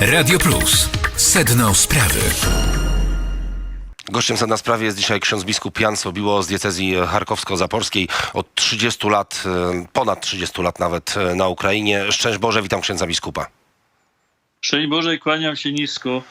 Radio Plus. Sedno sprawy. Gościem na sprawie jest dzisiaj ksiądz biskup Jan Sobiło z diecezji charkowsko-zaporskiej. Od 30 lat, e, ponad 30 lat nawet e, na Ukrainie. Szczęść Boże, witam księdza biskupa. Szczęść Boże, kłaniam się nisko.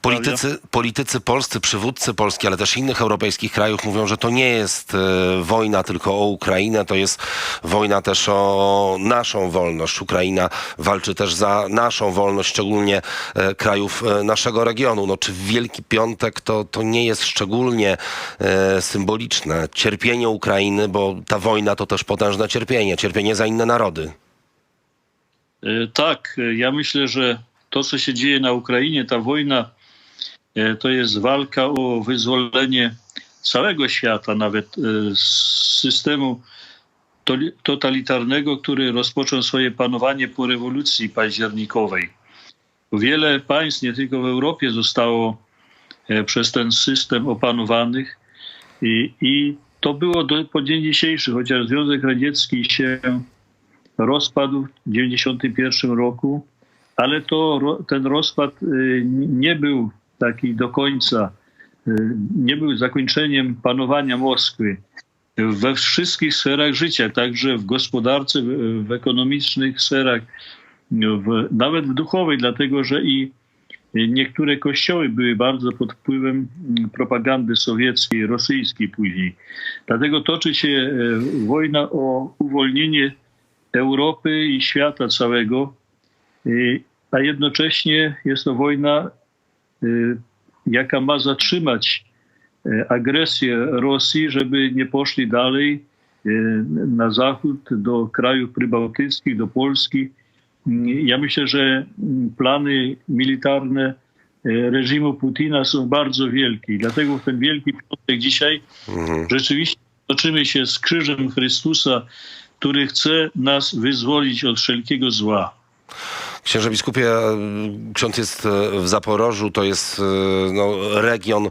Politycy, politycy polscy, przywódcy Polski, ale też innych europejskich krajów mówią, że to nie jest e, wojna tylko o Ukrainę, to jest wojna też o naszą wolność. Ukraina walczy też za naszą wolność, szczególnie e, krajów e, naszego regionu. No, czy Wielki Piątek to, to nie jest szczególnie symboliczne? Cierpienie Ukrainy, bo ta wojna to też potężne cierpienie, cierpienie za inne narody. Tak, ja myślę, że to, co się dzieje na Ukrainie, ta wojna, e, to jest walka o wyzwolenie całego świata, nawet e, z systemu totalitarnego, który rozpoczął swoje panowanie po rewolucji październikowej. Wiele państw, nie tylko w Europie, zostało e, przez ten system opanowanych i, i to było do, po dzień dzisiejszy, chociaż Związek Radziecki się rozpadł w 1991 roku, ale to, ten rozpad y, nie był taki do końca, y, nie był zakończeniem panowania Moskwy we wszystkich sferach życia, także w gospodarce, w, ekonomicznych sferach, w, nawet w duchowej, dlatego że i niektóre kościoły były bardzo pod wpływem mm, propagandy sowieckiej, rosyjskiej później. Dlatego toczy się e, wojna o uwolnienie Europy i świata całego, a jednocześnie jest to wojna, y, jaka ma zatrzymać y, agresję Rosji, żeby nie poszli dalej y, na zachód do krajów przybałtyckich, do Polski. Ja myślę, że plany militarne reżimu Putina są bardzo wielkie. Dlatego w ten wielki piątek dzisiaj rzeczywiście toczymy się z krzyżem Chrystusa, który chce nas wyzwolić od wszelkiego zła. Księże biskupie, e, ksiądz jest e, w Zaporożu, to jest e, no, region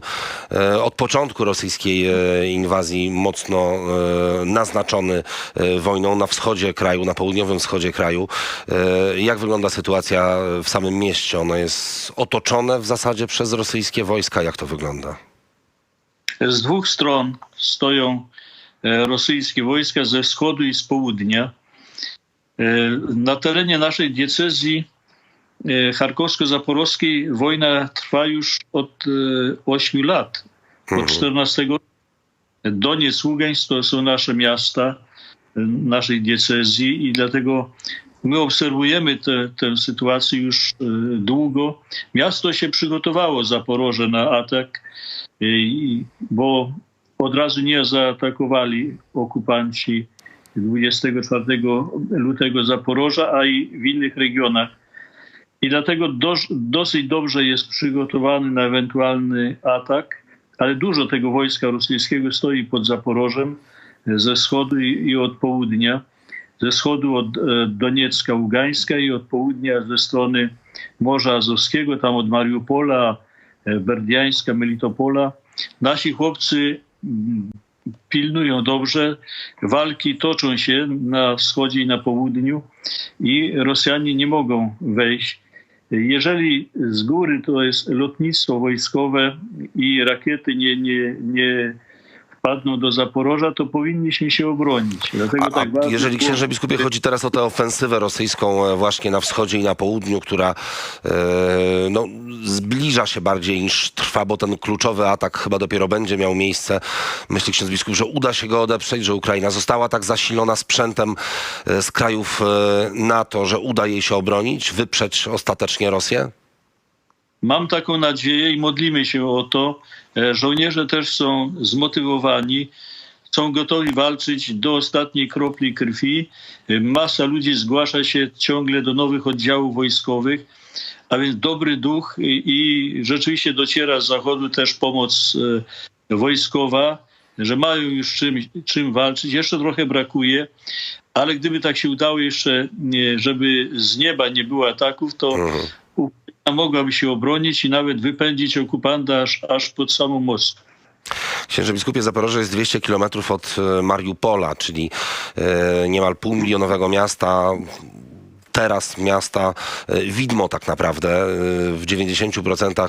e, od początku rosyjskiej inwazji mocno naznaczony wojną na wschodzie kraju, na południowym wschodzie kraju. Jak wygląda sytuacja w samym mieście? Ono jest otoczone w zasadzie przez rosyjskie wojska. Jak to wygląda? Z dwóch stron stoją rosyjskie wojska ze wschodu i z południa. E, Na terenie naszej diecezji e, charkowsko-zaporowskiej wojna trwa już od 8 lat, od 14 roku. Doniec, Ługańsk to są nasze miasta e, naszej diecezji i dlatego my obserwujemy tę tę sytuację już e, długo. Miasto się przygotowało, Zaporoże, na atak, e, bo od razu nie zaatakowali okupanci 24 lutego Zaporoża, a i w innych regionach. I dlatego dosyć dobrze jest przygotowany na ewentualny atak, ale dużo tego wojska rosyjskiego stoi pod Zaporożem ze wschodu i, i od południa. Ze wschodu od e, Doniecka, Ługańska i od południa ze strony Morza Azowskiego, tam od Mariupola, e, Berdiańska, Melitopola. Nasi chłopcy pilnują dobrze. Walki toczą się na wschodzie i na południu i Rosjanie nie mogą wejść. Jeżeli z góry to jest lotnictwo wojskowe i rakiety nie, nie, nie wpadną do Zaporoża, to powinniśmy się obronić. Dlatego A, a tak bardzo jeżeli księże biskupie chodzi teraz o tę ofensywę rosyjską e, właśnie na wschodzie i na południu, która e, no, zbliża się bardziej niż trwa, bo ten kluczowy atak chyba dopiero będzie miał miejsce. Myśli ksiądz biskup, że uda się go odeprzeć, że Ukraina została tak zasilona sprzętem e, z krajów NATO, że uda jej się obronić, wyprzeć ostatecznie Rosję? Mam taką nadzieję i modlimy się o to. E, Żołnierze też są zmotywowani, są gotowi walczyć do ostatniej kropli krwi. E, Masa ludzi zgłasza się ciągle do nowych oddziałów wojskowych, a więc dobry duch i, rzeczywiście dociera z zachodu też pomoc e, wojskowa, że mają już czym, czym walczyć. Jeszcze trochę brakuje, ale gdyby tak się udało jeszcze, żeby z nieba nie było ataków, to Ukraina mogłaby się obronić i nawet wypędzić okupanta aż, aż pod samą Moskwę. Księże biskupie Zaporoże jest 200 kilometrów od e, Mariupola, czyli e, niemal półmilionowego miasta. Teraz miasta e, widmo tak naprawdę, e, w 90% e,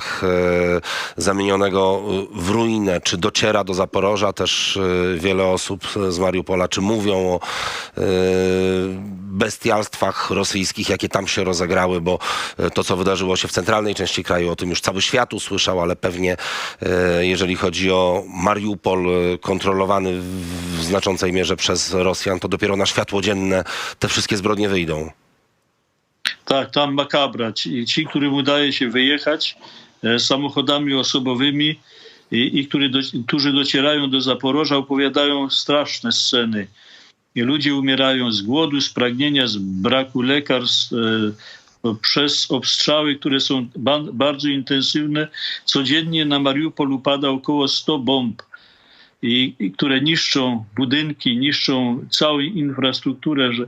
zamienionego w ruinę. Czy dociera do Zaporoża też wiele osób z Mariupola, czy mówią o bestialstwach rosyjskich, jakie tam się rozegrały, bo to, co wydarzyło się w centralnej części kraju, o tym już cały świat usłyszał, ale pewnie jeżeli chodzi o Mariupol kontrolowany w znaczącej mierze przez Rosjan, to dopiero na światło dzienne te wszystkie zbrodnie wyjdą. Tak, tam makabra. Ci, ci którym udaje się wyjechać e, samochodami osobowymi i, i który do, którzy docierają do Zaporoża, opowiadają straszne sceny. I ludzie umierają z głodu, z pragnienia, z braku lekarstw, e, przez obstrzały, które są ba- bardzo intensywne. Codziennie na Mariupol upada około 100 bomb, i, i które niszczą budynki, niszczą całą infrastrukturę, że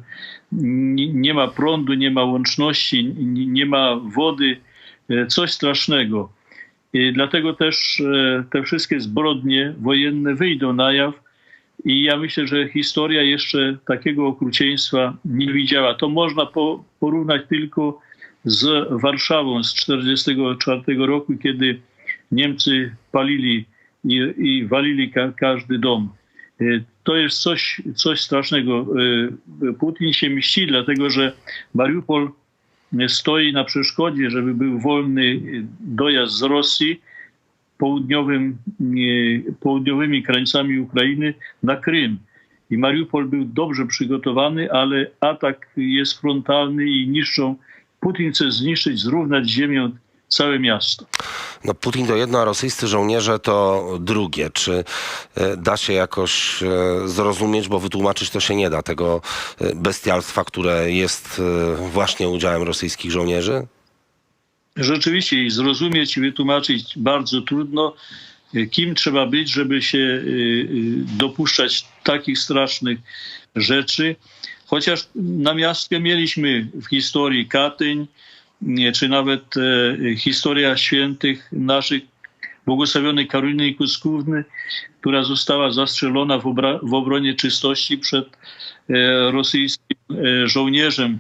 nie, ma prądu, nie ma łączności, nie, ma wody, e, coś strasznego. I dlatego też e, te wszystkie zbrodnie wojenne wyjdą na jaw i ja myślę, że historia jeszcze takiego okrucieństwa nie widziała. To można po, porównać tylko z Warszawą z 1944 roku, kiedy Niemcy palili i, i walili ka, każdy dom. E, To jest coś, coś strasznego. E, Putin się mści, dlatego że Mariupol stoi na przeszkodzie, żeby był wolny dojazd z Rosji południowym, e, południowymi krańcami Ukrainy na Krym. I Mariupol był dobrze przygotowany, ale atak jest frontalny i niszczą. Putin chce zniszczyć, zrównać z ziemią całe miasto. No Putin to jedno, a rosyjscy żołnierze to drugie. Czy e, da się jakoś e, zrozumieć, bo wytłumaczyć to się nie da, tego e, bestialstwa, które jest właśnie udziałem rosyjskich żołnierzy? rzeczywiście i zrozumieć i wytłumaczyć bardzo trudno, kim trzeba być, żeby się dopuszczać takich strasznych rzeczy. Chociaż na miastkę mieliśmy w historii Katyń, czy nawet e, historia świętych naszych, błogosławionej Karoliny Kuskówny, która została zastrzelona w, w obronie czystości przed e, rosyjskim e, żołnierzem.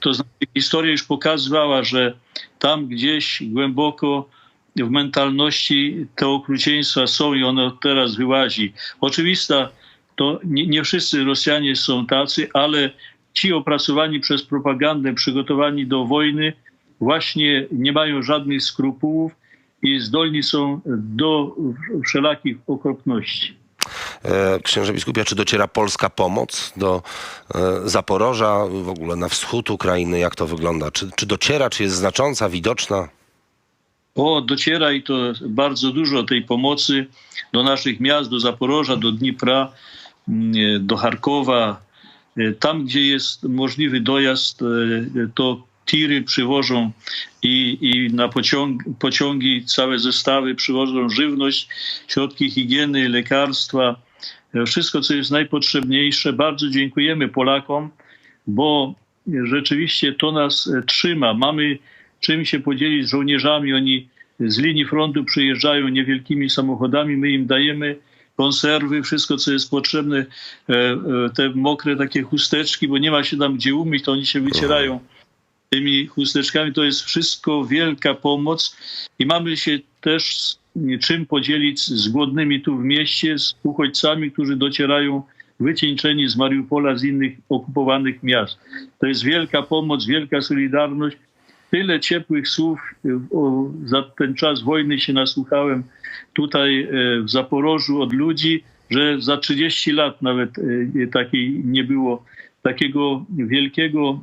To znaczy, historia już pokazywała, że tam gdzieś głęboko w mentalności te okrucieństwa są i ono teraz wyłazi. Oczywista, to nie, nie wszyscy Rosjanie są tacy, ale ci opracowani przez propagandę, przygotowani do wojny, właśnie nie mają żadnych skrupułów i zdolni są do wszelakich okropności. E, Księże biskupie, czy dociera polska pomoc do e, Zaporoża, w ogóle na wschód Ukrainy? Jak to wygląda? Czy, czy dociera, czy jest znacząca, widoczna? O, dociera i to bardzo dużo tej pomocy do naszych miast, do Zaporoża, do Dnipra, mm, do Charkowa. E, Tam, gdzie jest możliwy dojazd, e, to tiry przywożą i, i na pociąg, pociągi całe zestawy przywożą żywność, środki higieny, lekarstwa, e, wszystko, co jest najpotrzebniejsze. Bardzo dziękujemy Polakom, bo rzeczywiście to nas trzyma. Mamy czym się podzielić z żołnierzami. Oni z linii frontu przyjeżdżają niewielkimi samochodami, my im dajemy konserwy, wszystko co jest potrzebne, e, e, te mokre takie chusteczki, bo nie ma się tam gdzie umyć, to oni się wycierają tymi chusteczkami. To jest wszystko wielka pomoc i mamy się też czym podzielić z głodnymi tu w mieście, z uchodźcami, którzy docierają wycieńczeni z Mariupola, z innych okupowanych miast. To jest wielka pomoc, wielka solidarność. Tyle ciepłych słów y, za ten czas wojny się nasłuchałem tutaj e, w Zaporożu od ludzi, że za 30 lat nawet e, takiej nie było takiego wielkiego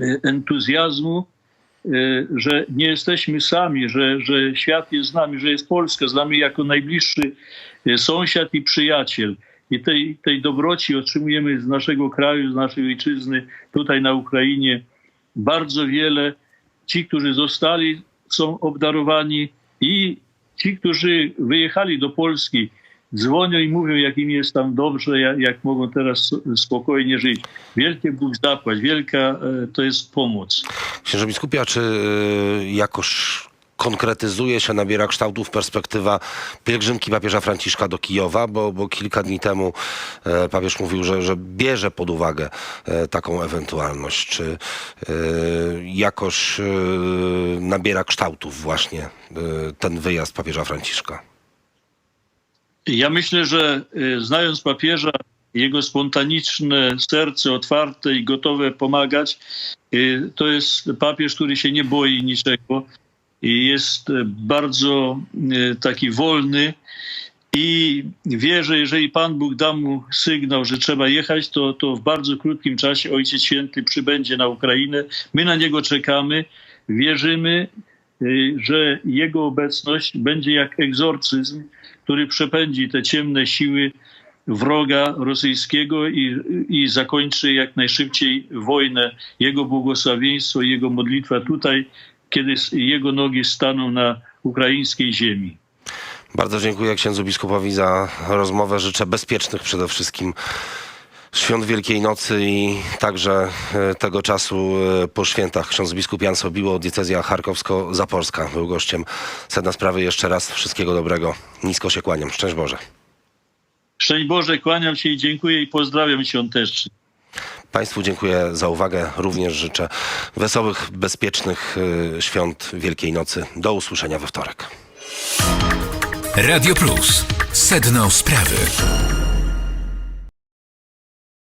e, entuzjazmu, że nie jesteśmy sami, że, że świat jest z nami, że jest Polska z nami jako najbliższy sąsiad i przyjaciel. I tej, tej dobroci otrzymujemy z naszego kraju, z naszej ojczyzny, tutaj na Ukrainie bardzo wiele. Ci, którzy zostali, są obdarowani i ci, którzy wyjechali do Polski, dzwonią i mówią, jak im jest tam dobrze, jak, jak mogą teraz spokojnie żyć. Wielkie Bóg zapłać, wielka e, to jest pomoc. Księże biskupie, a czy y, jakoś konkretyzuje się, nabiera kształtów perspektywa pielgrzymki papieża Franciszka do Kijowa, bo, bo kilka dni temu e, papież mówił, że, że bierze pod uwagę e, taką ewentualność. Czy e, jakoś nabiera kształtów właśnie ten wyjazd papieża Franciszka? Ja myślę, że znając papieża, jego spontaniczne serce otwarte i gotowe pomagać, to jest papież, który się nie boi niczego jest y, bardzo y, taki wolny i wie, że jeżeli Pan Bóg da mu sygnał, że trzeba jechać, to, to w bardzo krótkim czasie Ojciec Święty przybędzie na Ukrainę. My na niego czekamy, wierzymy, y, że jego obecność będzie jak egzorcyzm, który przepędzi te ciemne siły wroga rosyjskiego i, i zakończy jak najszybciej wojnę. Jego błogosławieństwo jego modlitwa tutaj, kiedy jego nogi staną na ukraińskiej ziemi. Bardzo dziękuję księdzu biskupowi za rozmowę. Życzę bezpiecznych przede wszystkim świąt Wielkiej Nocy i także e, tego czasu e, po świętach. Ksiądz biskup Jan Sobiło, diecezja charkowsko-zapolska był gościem sedna sprawy. Jeszcze raz wszystkiego dobrego. Nisko się kłaniam. Szczęść Boże. Szczęść Boże, kłaniam się i dziękuję i pozdrawiam świątecznie. Państwu dziękuję za uwagę. Również życzę wesołych, bezpiecznych e, świąt Wielkiej Nocy. Do usłyszenia we wtorek. Radio Plus. Sedno sprawy.